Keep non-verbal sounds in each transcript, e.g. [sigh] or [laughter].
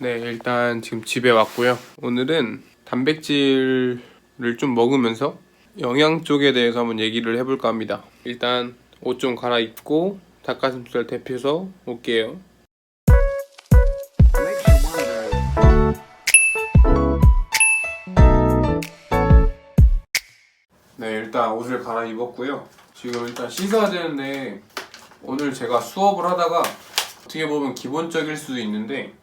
네, 일단 지금 집에 왔고요. 오늘은 단백질을 좀 먹으면서 영양 쪽에 대해서 한번 얘기를 해볼까 합니다. 일단 옷 좀 갈아입고 닭가슴살 데펴서 올게요. 네, 일단 옷을 갈아입었고요. 지금 일단 씻어야 되는데 오늘 제가 수업을 하다가 어떻게 보면 기본적일 수도 있는데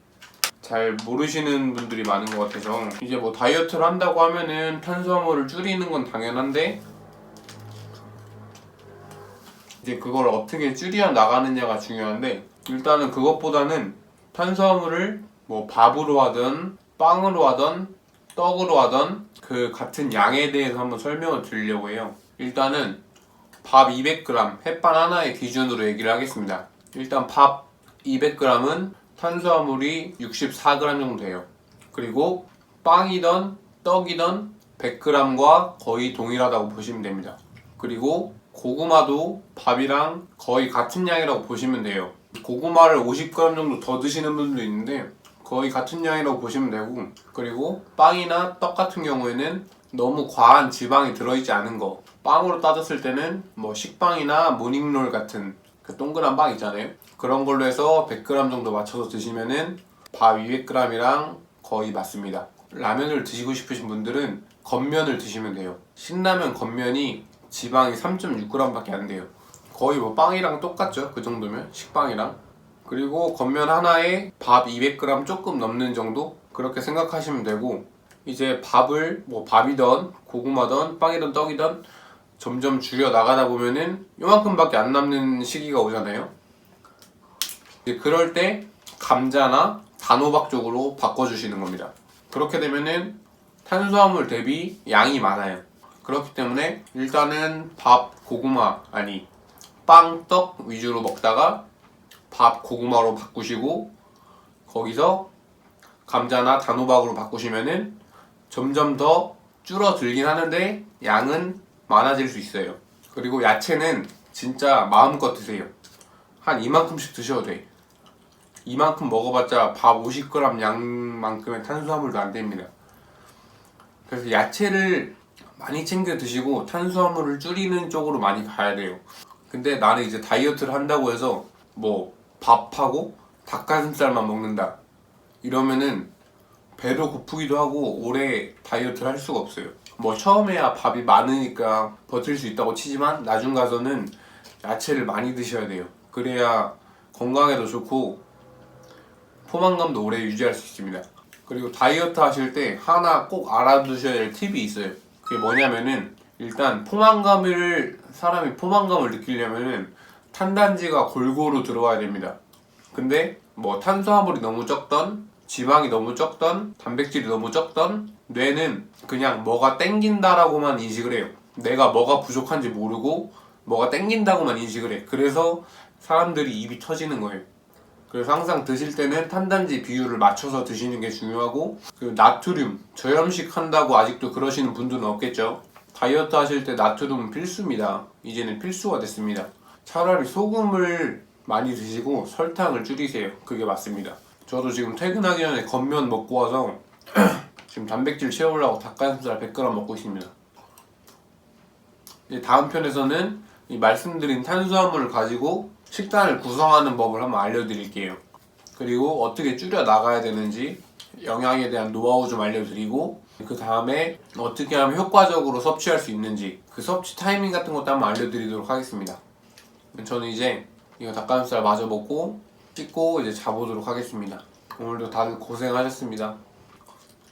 잘 모르시는 분들이 많은 것 같아서 이제 뭐 다이어트를 한다고 하면은 탄수화물을 줄이는 건 당연한데 이제 그걸 어떻게 줄여 나가느냐가 중요한데 일단은 그것보다는 탄수화물을 뭐 밥으로 하든 빵으로 하든 떡으로 하든 그 같은 양에 대해서 한번 설명을 드리려고 해요. 일단은 밥 200g, 햇반 하나의 기준으로 얘기를 하겠습니다. 일단 밥 200g은 탄수화물이 64g 정도 돼요. 그리고 빵이든 떡이든 100g과 거의 동일하다고 보시면 됩니다. 그리고 고구마도 밥이랑 거의 같은 양이라고 보시면 돼요. 고구마를 50g 정도 더 드시는 분도 있는데 거의 같은 양이라고 보시면 되고 그리고 빵이나 떡 같은 경우에는 너무 과한 지방이 들어있지 않은 거 빵으로 따졌을 때는 뭐 식빵이나 모닝롤 같은 그 동그란 빵 있잖아요. 그런 걸로 해서 100g 정도 맞춰서 드시면은 밥 200g이랑 거의 맞습니다. 라면을 드시고 싶으신 분들은 겉면을 드시면 돼요. 신라면 겉면이 지방이 3.6g밖에 안 돼요. 거의 뭐 빵이랑 똑같죠? 그 정도면? 식빵이랑? 그리고 겉면 하나에 밥 200g 조금 넘는 정도? 그렇게 생각하시면 되고 이제 밥을 뭐 밥이든 고구마든 빵이든 떡이든 점점 줄여 나가다 보면은 요만큼밖에 안 남는 시기가 오잖아요. 이제 그럴 때 감자나 단호박 쪽으로 바꿔주시는 겁니다. 그렇게 되면은 탄수화물 대비 양이 많아요. 그렇기 때문에 일단은 밥, 고구마 아니 빵, 떡 위주로 먹다가 밥 고구마로 바꾸시고 거기서 감자나 단호박으로 바꾸시면은 점점 더 줄어들긴 하는데 양은 많아질 수 있어요. 그리고 야채는 진짜 마음껏 드세요. 한 이만큼씩 드셔도 돼. 이만큼 먹어봤자 밥 50g 양만큼의 탄수화물도 안 됩니다. 그래서 야채를 많이 챙겨 드시고 탄수화물을 줄이는 쪽으로 많이 가야 돼요. 근데 나는 이제 다이어트를 한다고 해서 뭐 밥하고 닭가슴살만 먹는다. 이러면은 배도 고프기도 하고 오래 다이어트를 할 수가 없어요. 뭐 처음에야 밥이 많으니까 버틸 수 있다고 치지만 나중 가서는 야채를 많이 드셔야 돼요. 그래야 건강에도 좋고 포만감도 오래 유지할 수 있습니다. 그리고 다이어트 하실 때 하나 꼭 알아두셔야 될 팁이 있어요. 그게 뭐냐면은 일단 포만감을 사람이 포만감을 느끼려면은 탄단지가 골고루 들어와야 됩니다. 근데 뭐 탄수화물이 너무 적던 지방이 너무 적던 단백질이 너무 적던 뇌는 그냥 뭐가 땡긴다라고만 인식을 해요. 내가 뭐가 부족한지 모르고 뭐가 땡긴다고만 인식을 해. 그래서 사람들이 입이 터지는 거예요. 그래서 항상 드실 때는 탄단지 비율을 맞춰서 드시는 게 중요하고 그 나트륨 저염식 한다고 아직도 그러시는 분들은 없겠죠. 다이어트 하실 때 나트륨은 필수입니다. 이제는 필수가 됐습니다. 차라리 소금을 많이 드시고 설탕을 줄이세요. 그게 맞습니다. 저도 지금 퇴근하기 전에 겉면 먹고 와서 [clears throat] 지금 단백질 채우려고 닭가슴살 100g 먹고 있습니다. 다음 편에서는 이 말씀드린 탄수화물을 가지고 식단을 구성하는 법을 한번 알려드릴게요. 그리고 어떻게 줄여 나가야 되는지 영양에 대한 노하우 좀 알려드리고 그 다음에 어떻게 하면 효과적으로 섭취할 수 있는지 그 섭취 타이밍 같은 것도 한번 알려드리도록 하겠습니다. 저는 이제 이거 닭가슴살 마저 먹고 씻고 이제 자보도록 하겠습니다. 오늘도 다들 고생하셨습니다.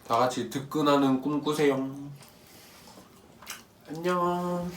다 같이 득근하는 꿈 꾸세요. 안녕.